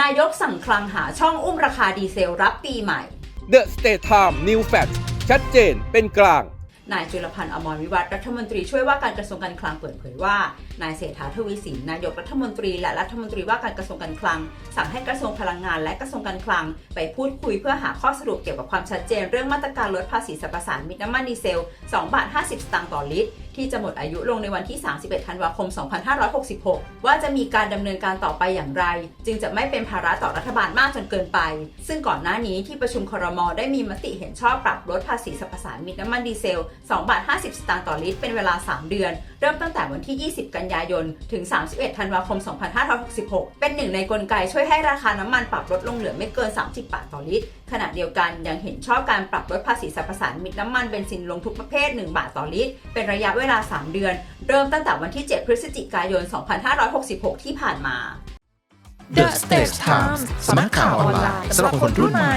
นายกสั่งคลังหาช่องอุ้มราคาดีเซลรับปีใหม่ The State Time New Fact ชัดเจนเป็นกลาง นายจุลพันธ์อมรวิวัฒรัฐมนตรีช่วยว่าการกระทรวงการคลังเปิดเผยว่า นายเศรษฐาทวีสินนายกรัฐมนตรีและรัฐมนตรีว่าการกระทรวงการคลัง สั่งให้กระทรวงพลังงานและกระทรวงการคลัง ไปพูดคุยเพื่อหาข้อสรุปเกี่ยวกับความชัดเจน เรื่องมาตรการลดภาษีสรรพสามิตรน้ำมันดีเซล2บาท50 สตางค์ต่อลิตร ที่จะหมดอายุลงในวันที่ 31 ธันวาคม 2566 ว่าจะมีการดำเนินการต่อไปอย่างไร จึงจะไม่เป็นภาระต่อรัฐบาลมากจนเกินไป ซึ่งก่อนหน้านี้ที่ประชุมครมได้มีมติเห็นชอบปรับลดภาษีสรรพสามิตรน้ำมันดีเซล2 บาท 50 สตางค์ต่อลิตร เป็นเวลา 3 เดือน เริ่มตั้งแต่วันที่ 20 กันยายน ถึง 31 ธันวาคม 2566 เป็นหนึ่งในกลไกช่วยให้ราคาน้ำมันปรับลดลงเหลือไม่เกิน 30 บาทต่อลิตร ขณะเดียวกันยังเห็นชอบการปรับลดภาษีสรรพสานมิตรน้ำมันเบนซินลงทุกประเภท 1 บาทต่อลิตร เป็นระยะเวลา 3 เดือน เริ่มตั้งแต่วันที่ 7 พฤศจิกายน 2566 ที่ผ่านมา The Stage Times สำนักข่าวออนไลน์สำหรับคนรุ่นใหม่